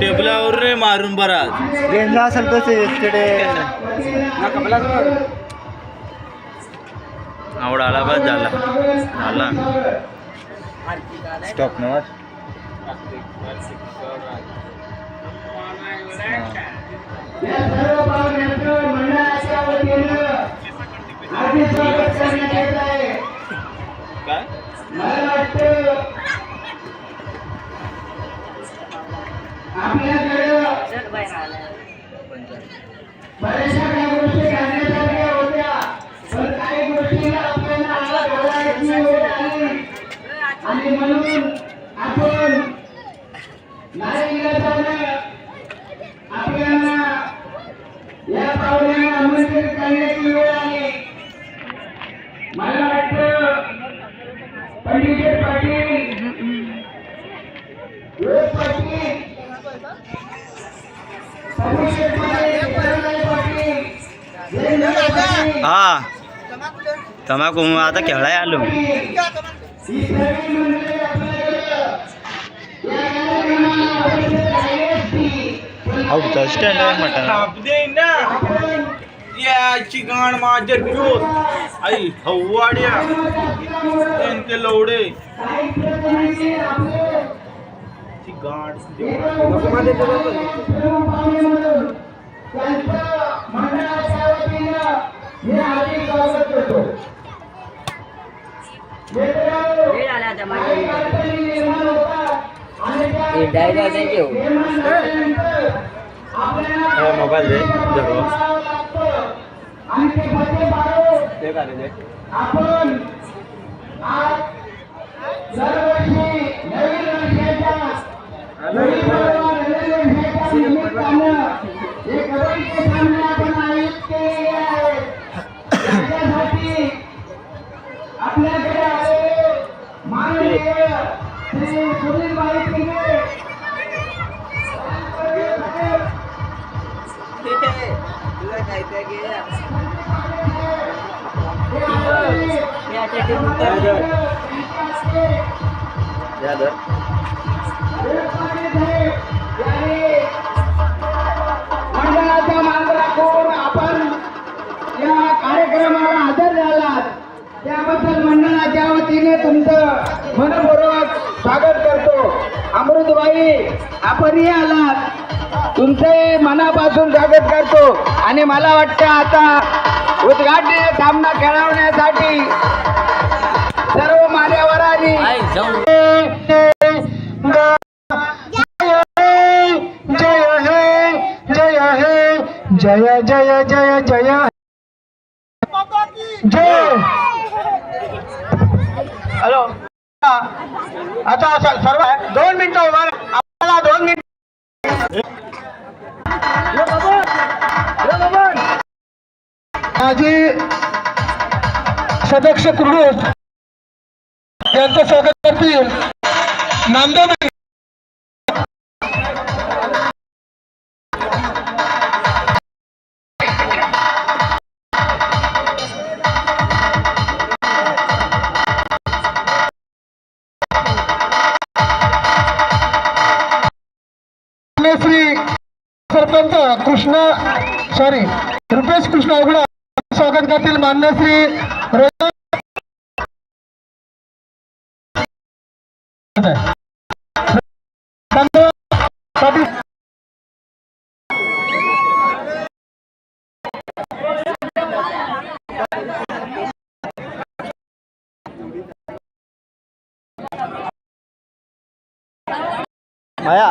टेबलावर रे मारून बराच. ट्रेनला असेल तसे तिकडे. आवड आला बस झाला. झाला. स्टॉप नवा काय आणि म्हणून आपण नाही आपल्याला या पाहुण्यांना आमंत्रित करण्याची वेळ आली. मला वाटत पंडित पाटील पाटील पाटील हा. तमाकू मग आता खेळाय आलो. स्टँड आहे मटन याची गाण माझ्या ज्योत आई हव्वाड्या त्यांचे लवडे. गाण हे केलेले आहेत. त्याच्यासाठी आपल्याकडे आलेले माननीय श्री सुनीलभाई मंडळाचा मान राखून आपण या कार्यक्रमाला हजर झालात त्याबद्दल मंडळाच्या वतीने तुमचं मनपूर्वक स्वागत करतो अमृतबाई आपणही आलात तुमचे मनापासून स्वागत करतो आणि मला वाटतं आता उद्घाटनीय सामना खेळवण्यासाठी सर्व मान्यवरांनी जय हे जय हे जय जय जय जय जय हॅलो आता सर्व दोन मिनिटं उभा. आपल्याला दोन मिनिट. माझी सदस्य कुर्डूस यांचं स्वागत करतील. नामदेव सरपंच कृष्ण सॉरी रुपेश कृष्ण अवघडा स्वागत करतील मान्य श्री माया.